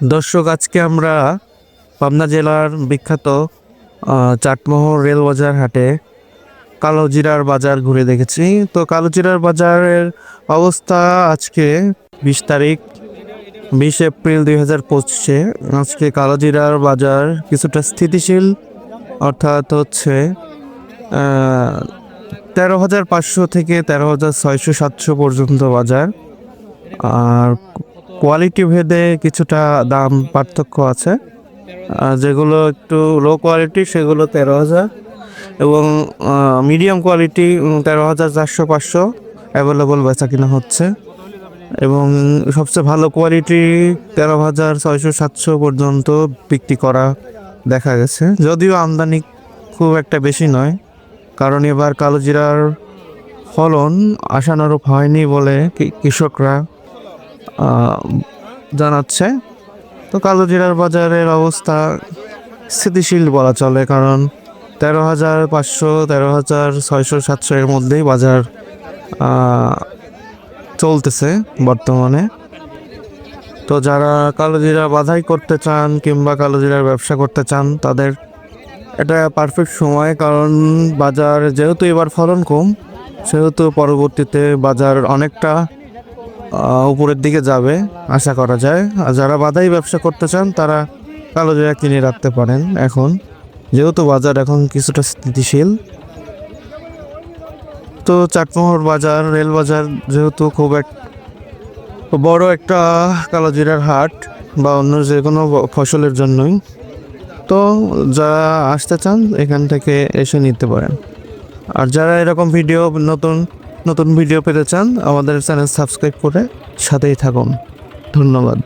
দর্শক, আজকে আমরা পাবনা জেলার বিখ্যাত চাটমোহর রেল বাজার হাটে কালোজিরার বাজার ঘুরে দেখেছি। তো কালোজিরার বাজারের অবস্থা আজকে বিশ তারিখ, বিশ এপ্রিল দুই হাজার পঁচিশে। আজকে কালোজিরার বাজার কিছুটা স্থিতিশীল, অর্থাৎ হচ্ছে তেরো হাজার পাঁচশো থেকে তেরো হাজার ছয়শো সাতশো পর্যন্ত বাজার। আর কোয়ালিটি ভেদে কিছুটা দাম পার্থক্য আছে। যেগুলো একটু লো কোয়ালিটি সেগুলো তেরো হাজার এবং মিডিয়াম কোয়ালিটি তেরো হাজার চারশো পাঁচশো অ্যাভেলেবল বেচা কিনা হচ্ছে। এবং সবচেয়ে ভালো কোয়ালিটি তেরো হাজার ছয়শো সাতশো পর্যন্ত বিক্রি করা দেখা গেছে। যদিও আমদানি খুব একটা বেশি নয়, কারণ এবার কালোজিরার ফলন আশানুরূপ হয়নি বলে কৃষকরা জানাচ্ছে। তো কালোজিরার বাজারের অবস্থা স্থিতিশীল বলা চলে, কারণ তেরো হাজার পাঁচশো, তেরো হাজার ছয়শো, সাতশো এর মধ্যেই বাজার চলতেছে বর্তমানে। তো যারা কালোজিরা বাধাই করতে চান কিংবা কালোজিরার ব্যবসা করতে চান, তাদের এটা পারফেক্ট সময়, কারণ বাজার যেহেতু এবার ফলন কম, সেহেতু পরবর্তীতে বাজার অনেকটা উপরের দিকে যাবে, আশা করা যায়। আর যারা বাধাই ব্যবসা করতে চান, তারা কালো জিরা কিনে রাখতে পারেন এখন। যেহেতু বাজার এখন কিছুটা স্থিতিশীল। তো চাটমোহর বাজার, রেল বাজার যেহেতু খুব এক বড় একটা কালোজিরার হাট বা অন্য যে কোনো ফসলের জন্যই। তো যারা আসতে চান, এখান থেকে এসে নিতে পারেন। আর যারা এরকম ভিডিও নতুন নতুন ভিডিও পেতে চান আমাদের চ্যানেল সাবস্ক্রাইব করে সাথেই থাকুন। ধন্যবাদ।